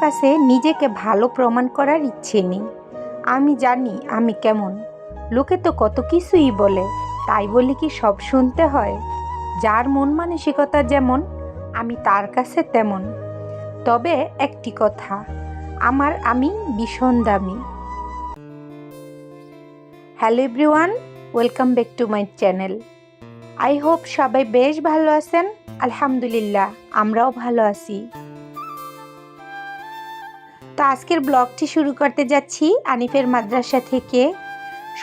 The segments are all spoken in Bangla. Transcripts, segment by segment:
কাছে নিজেকে ভালো প্রমাণ করার ইচ্ছে নেই। আমি জানি আমি কেমন। লোকে তো কত কিছুই বলে, তাই বলে কি সব শুনতে হয়? যার মন মানসিকতা যেমন, আমি তার কাছে তেমন। তবে একটি কথা, আমার আমি ভীষণ দামি। Hello everyone, welcome back to my channel. I hope সবাই বেশ ভালো আছেন। আলহামদুলিল্লাহ, আমরাও ভালো আছি। তো আজকের ব্লগটি শুরু করতে যাচ্ছি আনিফের মাদ্রাসা থেকে।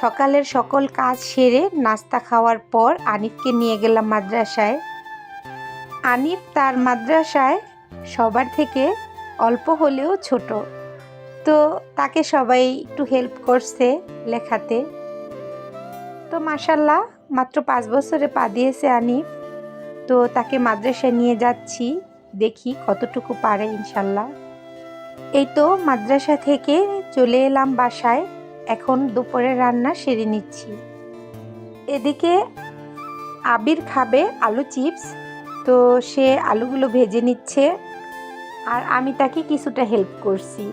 সকালের সকল কাজ সেরে নাস্তা খাওয়ার পর আনিফকে নিয়ে গেলাম মাদ্রাসায়। আনিফ তার মাদ্রাসায় সবার থেকে অল্প হলেও ছোট। তো তাকে সবাই একটু হেল্প করছে লেখাতে। তো মাসাল্লাহ মাত্র পাঁচ বছরে পা দিয়েছে আনিফ। তো তাকে মাদ্রাসায় নিয়ে যাচ্ছি, দেখি কতটুকু পারে ইনশাল্লাহ। এই তো মাদ্রাসা থেকে চলে এলাম বাসায়। এখন দুপুরে রান্না সেরে নিচ্ছি। এদিকে আবির খাবে আলু চিপস, তো সে আলুগুলো ভেজে নিচ্ছে আর আমি তাকে কিছুটা হেল্প করছি।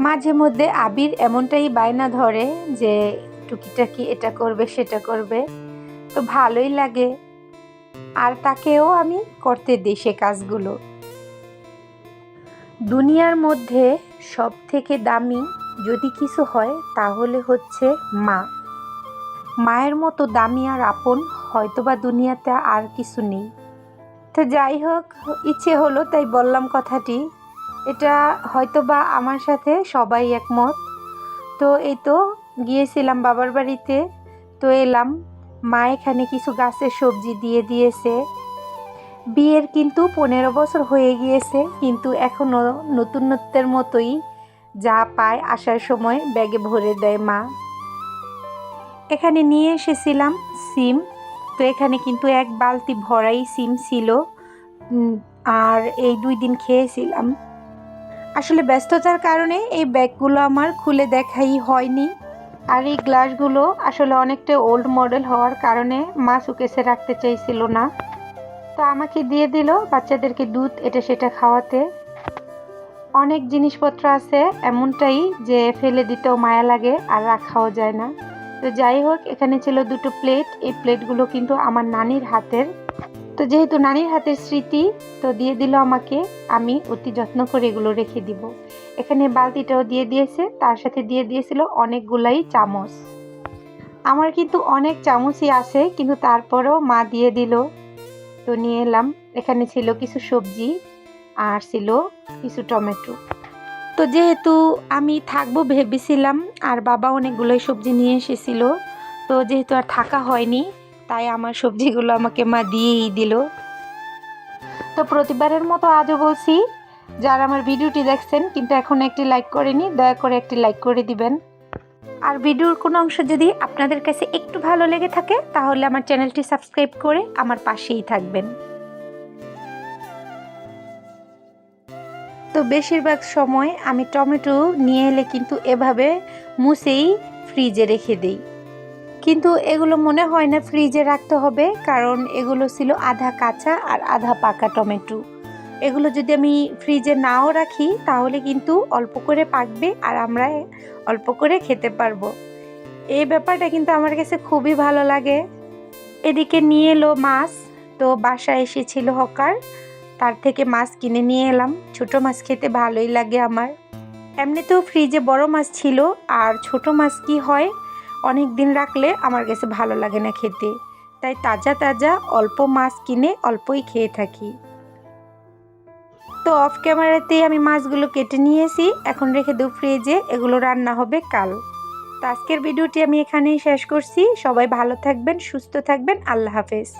মাঝে মধ্যে আবির এমনটাই বায়না ধরে যে, টুকিটাকি এটা করবে, সেটা করবে। তো ভালোই লাগে। আর তাকেও আমি করতে দিই সে কাজগুলো। দুনিয়ার মধ্যে সব থেকে দামি যদি কিছু হয়, তাহলে হচ্ছে মা। মায়ের মতো দামি আর আপন হয়তোবা দুনিয়াতে আর কিছু নেই। তো যাই হোক, ইচ্ছে হলো তাই বললাম কথাটি। এটা হয়তোবা আমার সাথে সবাই একমত। তো এই তো গিয়েছিলাম বাবার বাড়িতে, তো এলাম। মা এখানে কিছু গাছের সবজি দিয়ে দিয়েছে। বিয়ের কিন্তু পনেরো বছর হয়ে গিয়েছে, কিন্তু এখনও নতুনত্বের মতোই যা পায় আসার সময় ব্যাগে ভরে দেয় মা। এখানে নিয়ে এসেছিলাম সিম, তো এখানে কিন্তু এক বালতি ভরাই সিম ছিল আর এই দুই দিন খেয়েছিলাম। আসলে ব্যস্ততার কারণে এই ব্যাগগুলো আমার খুলে দেখাই হয়নি, আর এই গ্লাসগুলো আসলে অনেকটা ওল্ড মডেল হওয়ার কারণে মা সুকেসে রাখতে চাইছিল না। তো আমাকে দিয়ে দিল বাচ্চাদেরকে দুধ, এটা সেটা খাওয়াতে। অনেক জিনিসপত্র আছে এমনটাই যে ফেলে দিতেও মায়া লাগে আর রাখাও যায় না। তো যাই হোক, এখানে ছিল দুটো প্লেট, এই প্লেটগুলো কিন্তু আমার নানির হাতের। তো যেহেতু নানির হাতের স্মৃতি, তো দিয়ে দিল আমাকে, আমি অতি যত্ন করে এগুলো রেখে দিব। এখানে বালতিটাও দিয়ে দিয়েছে, তার সাথে দিয়ে দিয়েছিল অনেকগুলাই চামচ। আমার কিন্তু অনেক চামচই আছে, কিন্তু তারপরেও মা দিয়ে দিল। তো নিয়ে এলাম। এখানে ছিল কিছু সবজি আর ছিল কিছু টমেটো। তো যেহেতু আমি থাকব ভেবেছিলাম আর বাবা অনেকগুলোই সবজি নিয়ে এসেছিল, তো যেহেতু আর থাকা হয়নি, তাই আমার সবজিগুলো আমাকে মা দিয়েই দিল। তো প্রতিবারের মতো আজও বলছি, যারা আমার ভিডিওটি দেখছেন কিন্তু এখন একটি লাইক করেনি, দয়া করে একটি লাইক করে দিবেন। আর ভিডিওর কোনো অংশ যদি আপনাদের কাছে একটু ভালো লেগে থাকে, তাহলে আমার চ্যানেলটি সাবস্ক্রাইব করে আমার পাশেই থাকবেন। তো বেশিরভাগ সময় আমি টমেটো নিয়ে এলে কিন্তু এভাবে মুছেই ফ্রিজে রেখে দিই। কিন্তু এগুলো মনে হয় না ফ্রিজে রাখতে হবে, কারণ এগুলো ছিল আধা কাঁচা আর আধা পাকা টমেটো। এগুলো যদি আমি ফ্রিজে নাও রাখি, তাহলে কিন্তু অল্প করে পাকবে আর আমরা অল্প করে খেতে পারব। এই ব্যাপারটা কিন্তু আমার কাছে খুবই ভালো লাগে। এদিকে নিয়ে এলো মাছ, তো বাসায় এসেছিল হকার। তার থেকে মাছ কিনে নিয়ে এলাম। ছোট মাছ খেতে ভালোই লাগে আমার। এমনিতেও ফ্রিজে বড় মাছ ছিল, আর ছোট মাছ কি হয়, অনেক দিন রাখলে আমার কাছে ভালো লাগে না খেতে। তাই তাজা তাজা অল্প মাছ কিনে অল্পই খেয়ে থাকি। তো অফ ক্যামেরাতেই আমি মাছগুলো কেটে নিয়েছি। এখন রেখে দেব ফ্রিজে এগুলো রান্না হবে কাল। তো আজকের ভিডিওটি আমি এখানেই শেষ করছি। সবাই ভালো থাকবেন, সুস্থ থাকবেন। আল্লাহ হাফেজ।